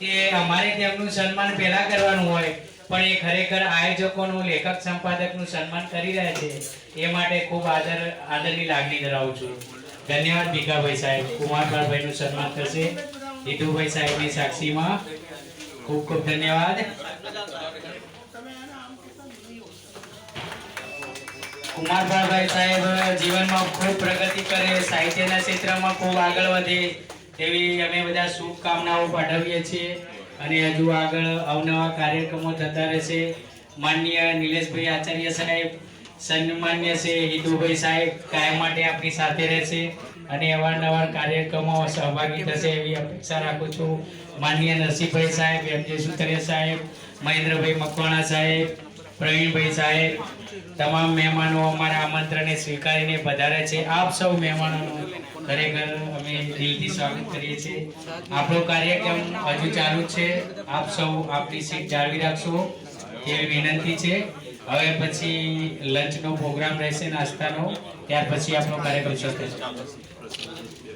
કે અમારે તેમનું સન્માન પહેલા કરવાનું હોય, પણ એ ખરેખર આયોજકોનું, લેખક સંપાદકનું સન્માન કરી રહ્યા છે, એ માટે ખૂબ આદર, આદરની લાગણી ધરાવું છું. ધન્યવાદ ભીખાભાઈ સાહેબ. કુમારભાઈનું સન્માન થશે. હિતુભાઈ સાહેબની સાક્ષીમાં ખૂબ ખૂબ ધન્યવાદ. કુમારભાઈ સાહેબ જીવનમાં ખૂબ પ્રગતિ કરે, સાહિત્યના ક્ષેત્રમાં ખૂબ આગળ વધે. તેવી અમે બધા શુભકામનાઓ પાઠવીએ છીએ. અને હજુ આગળ અવનવા કાર્યક્રમો થતા રહેશે. માનનીય નિલેશભાઈ આચાર્ય સાહેબ, સન્માન્ય છે હિતુભાઈ સાહેબ કાયમ માટે આપણી સાથે રહેશે અને અવારનવાર કાર્યક્રમો સહભાગી થશે એવી અપેક્ષા રાખું છું. માનનીય નરસિંહભાઈ સાહેબ એમ જે સુતરિયા સાહેબ, મહેન્દ્રભાઈ મકવાણા સાહેબ પ્રવીણભાઈ સાહેબ, તમામ મહેમાનો અમારા આમંત્રણને સ્વીકારીને પધારે છે. આપ સૌ મહેમાનોનું ખરેખર અમે દિલથી સ્વાગત કરીએ છીએ. આપણો કાર્યક્રમ હજુ ચાલુ છે. આપ સૌ આપણી સીટ જાળવી રાખશો એવી વિનંતી છે. હવે પછી લંચનો પ્રોગ્રામ રહેશે, નાસ્તાનો. ત્યાર પછી આપણો કાર્યક્રમ શરૂ થશે.